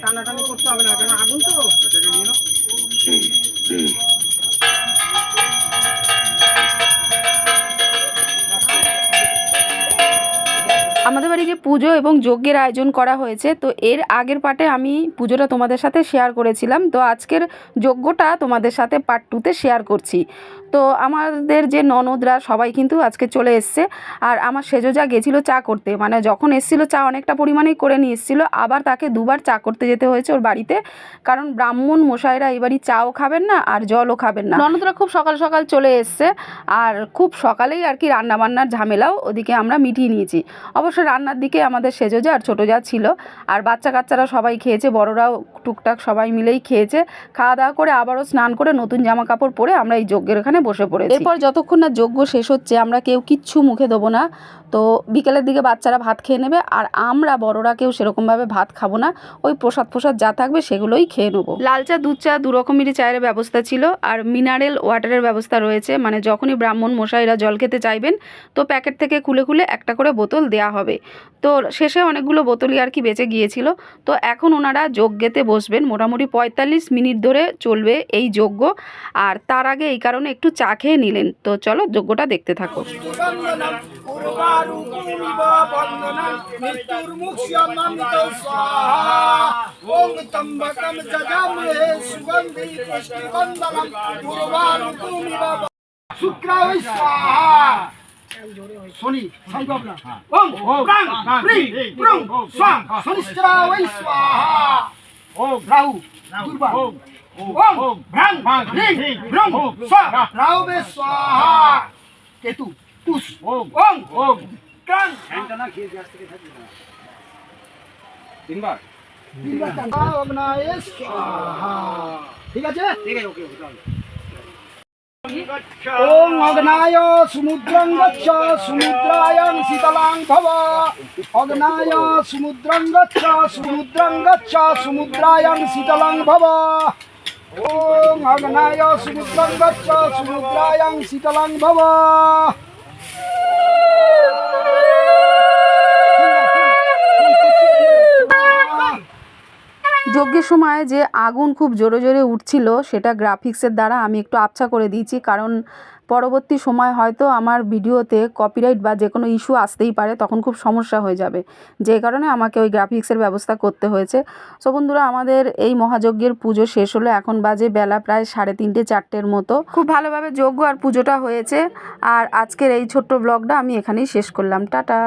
টানাটানি করতে হবে না কেন আগুন তো পুজো এবং যজ্ঞের আয়োজন করা হয়েছে। তো এর আগের পার্টে আমি পুজোটা তোমাদের সাথে শেয়ার করেছিলাম। তো আজকের যজ্ঞটা তোমাদের সাথে পার্ট টুতে শেয়ার করছি। তো আমাদের যে ননদরা সবাই কিন্তু আজকে চলে এসছে। আর আমার সেজোজা গেছিল চা করতে। মানে যখন এসছিল চা অনেকটা পরিমাণেই করে নিয়ে এসেছিল। আবার তাকে দুবার চা করতে যেতে হয়েছে ওর বাড়িতে। কারণ ব্রাহ্মণ মশাইরা বাড়ি চাও খাবেন না আর জলও খাবেন না। ননদরা খুব সকাল সকাল চলে এসছে। আর খুব সকালেই আর কি রান্নাবান্নার ঝামেলাও ওদিকে আমরা মিটিয়ে নিয়েছি। অবশ্য রান্নার দিকে আমাদের সেজো যা আর ছোটো যা ছিল। আর বাচ্চা কাচ্চারা সবাই খেয়েছে, বড়রাও টুকটাক সবাই মিলেই খেয়েছে। খাওয়া দাওয়া করে আবারও স্নান করে নতুন জামা কাপড় পরে আমরা এই যজ্ঞের এখানে বসে পড়েছি। এরপর যতক্ষণ না যজ্ঞ শেষ হচ্ছে, আমরা কেউ কিচ্ছু মুখে দেবো না। তো বিকেলের দিকে বাচ্চারা ভাত খেয়ে নেবে আর আমরা বড়রা কেউ সেরকমভাবে ভাত খাব না। ওই প্রসাদ প্রসাদ যা থাকবে সেগুলোই খেয়ে নেব। লাল চা দুধ চা দু রকমেরই চায়ের ব্যবস্থা ছিল আর মিনারেল ওয়াটারের ব্যবস্থা রয়েছে। মানে যখনই ব্রাহ্মণ মশাইরা জল খেতে চাইবেন, তো প্যাকেট থেকে খুলে খুলে একটা করে বোতল দেওয়া হবে। তো শেষে অনেকগুলো বোতলই আর কি বেঁচে গিয়েছিল। তো এখন ওনারা যজ্ঞেতে বসবেন। মোটামুটি পঁয়তাল্লিশ মিনিট ধরে চলবে এই যজ্ঞ। আর তার আগে এই কারণে একটু চা খেয়ে নিলেন। তো চলো যজ্ঞটা দেখতে থাকো। পূর্বারূপমিব বন্দনম মৃত্যুর্মুক্ষ্যমামিত স্বাহা ওম ত্রম্বকম যজামহে সুগন্ধি পুষ্টিবন্দনম পূর্বারূপমিব শুক্রায় স্বাহা শনি সংগবনা ওম প্রাং প্রিং প্রং স্বাং শনিশ্চরায় স্বাহা ওম রাহু দুর্বা ভ্রাং রিং ভ্রং স্বাহা কেতু তুষ ওম ওম ওম কাং তিনবার অগ্নায় স্বাহা ঠিক আছে ঠিক আছে ওকে ওম অগ্নায় সমুদ্রং গচ্ছ সমুদ্রায়ং শীতলাং ভব অগ্নায় সমুদ্রং গচ্ছ সমুদ্রং গচ্ছ সমুদ্রায়ং শীতলাং ভব ওম অগ্নায় সমুদ্রং গচ্ছ সমুদ্রায়ং শীতলাং ভব যজ্ঞের সময় যে আগুন খুব জোরে জোরে উঠছিল, সেটা গ্রাফিক্সের দ্বারা আমি একটু আবছা করে দিয়েছি। কারণ পরবর্তী সময় হয়তো আমার ভিডিওতে কপিরাইট বা যে কোনো ইস্যু আসতেই পারে, তখন খুব সমস্যা হয়ে যাবে। যে কারণে আমাকে ওই গ্রাফিক্সের ব্যবস্থা করতে হয়েছে। সো বন্ধুরা, আমাদের এই মহাযজ্ঞের পুজো শেষ হলো। এখন বাজে বেলা প্রায় সাড়ে তিনটে চারটের মতো। খুব ভালোভাবে যজ্ঞ আর পুজোটা হয়েছে। আর আজকের এই ছোট্ট ব্লগটা আমি এখানেই শেষ করলাম। টাটা!